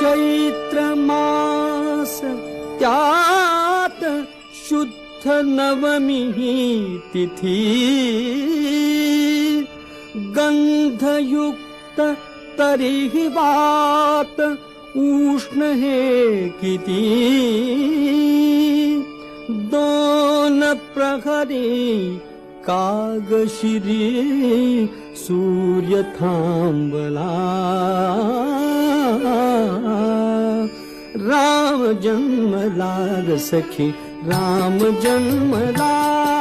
चैत्रमास त्यात शुद्ध नवमी तिथी गन्धयुक्त तर्हि वात उष्ण हे किती दोन प्रहरी कागशिरी सूर्य राम जन्म लाग सखी राम जन्म लाग